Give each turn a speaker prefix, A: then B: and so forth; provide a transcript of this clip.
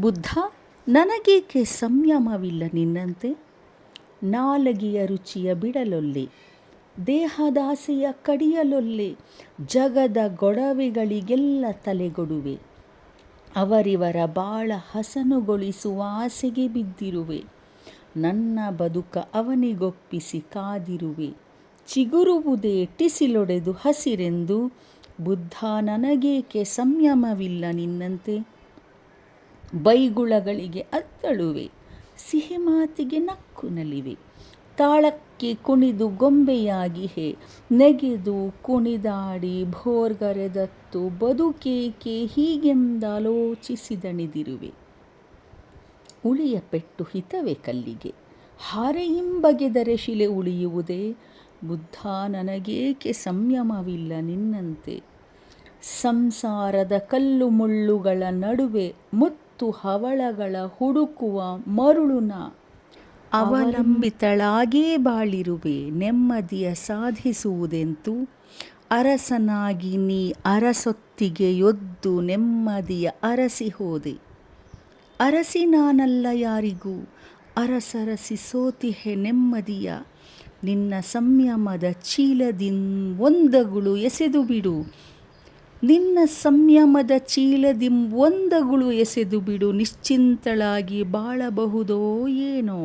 A: ಬುದ್ಧ, ನನಗೇಕೆ ಸಂಯಮವಿಲ್ಲ ನಿನ್ನಂತೆ? ನಾಲಗಿಯ ರುಚಿಯ ಬಿಡಲೊಲ್ಲೆ, ದೇಹದಾಸೆಯ ಕಡಿಯಲೊಲ್ಲೆ, ಜಗದ ಗೊಡವೆಗಳಿಗೆಲ್ಲ ತಲೆಗೊಡುವೆ. ಅವರಿವರ ಬಾಳ ಹಸನುಗೊಳಿಸುವ ಆಸೆಗೆ ಬಿದ್ದಿರುವೆ. ನನ್ನ ಬದುಕ ಅವನಿಗೊಪ್ಪಿಸಿ ಕಾದಿರುವೆ. ಚಿಗುರುವುದೇ ಟಿಸಿಲೊಡೆದು ಹಸಿರೆಂದು ಬುದ್ಧ, ನನಗೇಕೆ ಸಂಯಮವಿಲ್ಲ ನಿನ್ನಂತೆ? ಬೈಗುಳಗಳಿಗೆ ಅತ್ತಳುವೆ ಸಿಹಿ ಮಾತಿಗೆ ನಕ್ಕು ನಲಿವೆ ತಾಳಕ್ಕೆ ಕುಣಿದು ಗೊಂಬೆಯಾಗಿ ಹೇ, ನೆಗೆದು ಕುಣಿದಾಡಿ ಭೋರ್ಗರೆದತ್ತು ಬದುಕೇಕೆ ಹೀಗೆಂದಾಲೋಚಿಸಿದಣಿದಿರುವೆ. ಉಳಿಯ ಪೆಟ್ಟು ಹಿತವೇ ಕಲ್ಲಿಗೆ ಹಾರೆಯಿಂಬಗೆದರೆ ಶಿಲೆ ಉಳಿಯುವುದೇ. ಬುದ್ಧ ನನಗೇಕೆ ಸಂಯಮವಿಲ್ಲ ನಿನ್ನಂತೆ. ಸಂಸಾರದ ಕಲ್ಲು ಮುಳ್ಳುಗಳ ನಡುವೆ ಮುತ್ತು ಹವಳಗಳ ಹುಡುಕುವ ಮರುಳುನ ಅವಲಂಬಿತಳಾಗೇ ಬಾಳಿರುವೆ, ನೆಮ್ಮದಿಯ ಸಾಧಿಸುವುದೆಂತು? ಅರಸನಾಗಿ ನೀ ಅರಸೊತ್ತಿಗೆ ಯೊದ್ದು ನೆಮ್ಮದಿಯ ಅರಸಿ ಹೋದೆ. ಅರಸಿ ನಾನಲ್ಲ ಯಾರಿಗೂ? ಅರಸರಸಿ ಸೋತಿಹೆ ನೆಮ್ಮದಿಯ. ನಿನ್ನ ಸಂಯಮದ ಚೀಲದಿಂದ ಒಂದಗುಳು ಎಸೆದು ಬಿಡು. ನಿನ್ನ ಸಂಯಮದ ಚೀಲದಿಂ ಒಂದಗುಳು ಎಸೆದು ಬಿಡು ನಿಶ್ಚಿಂತಳಾಗಿ ಬಾಳಬಹುದೋ ಏನೋ.